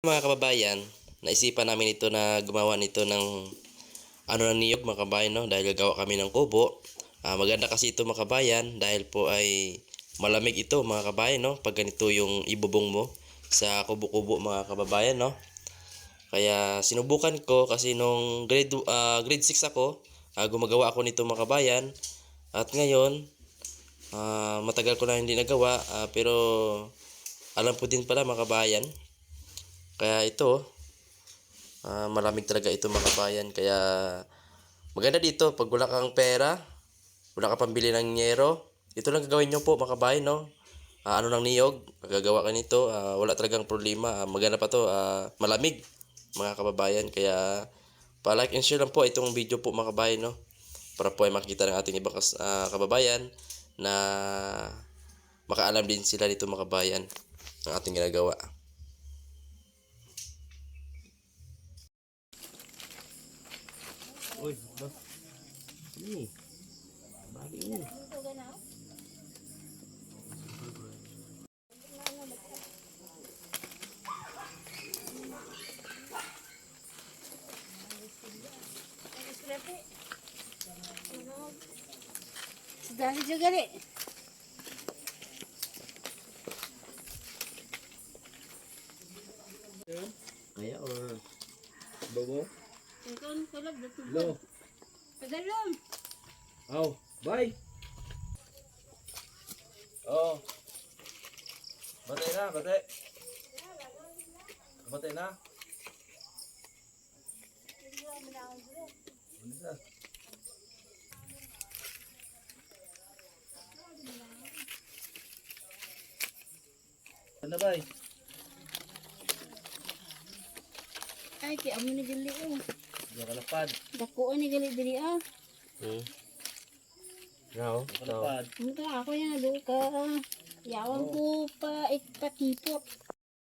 Mga kababayan, naisipan namin ito na gumawa nito ng ano na niyog mga kabayan no dahil gagawa kami ng kubo. Ah, maganda kasi ito mga kabayan dahil po ay malamig ito mga kabayan no pag ganito yung ibubong mo sa kubo-kubo mga kababayan no. Kaya sinubukan ko kasi nung grade ah, grade 6 ako, ah, gumagawa ako nito mga kabayan at ngayon ah, matagal ko na hindi nagawa ah, pero alam ko din pala mga kabayan kaya ito, ah, malamig talaga ito mga kabayan. Kaya maganda dito pag wala kang pera, wala ka pambili ng nyero, ito lang gagawin nyo po mga kabayan, no? Ah, ano ng niyog, gagawa ka nito, ah, wala talagang problema. Ah, maganda pa to, ah, malamig mga kababayan. Kaya pa-like and share lang po itong video po mga kabayan, no? Para po ay makita ng ating ibang ah, kababayan na makaalam din sila dito mga kabayan ng ating ginagawa. Ui, bớt. Ini. cái ini. Sudah juga dek. Kayak or bobo. Na tubo. Hello. Tagalom. Aw, bye. Oh. Batay na, batay. Batay na. Ano sa? Ano ba? Ay, kaya amo ni gali oh. Diyan ka lapad. Dako ni gali diri ah. Hmm. Now, ka now. lapad. Muka ako yan do ka. Yawan ko pa ikpakipot.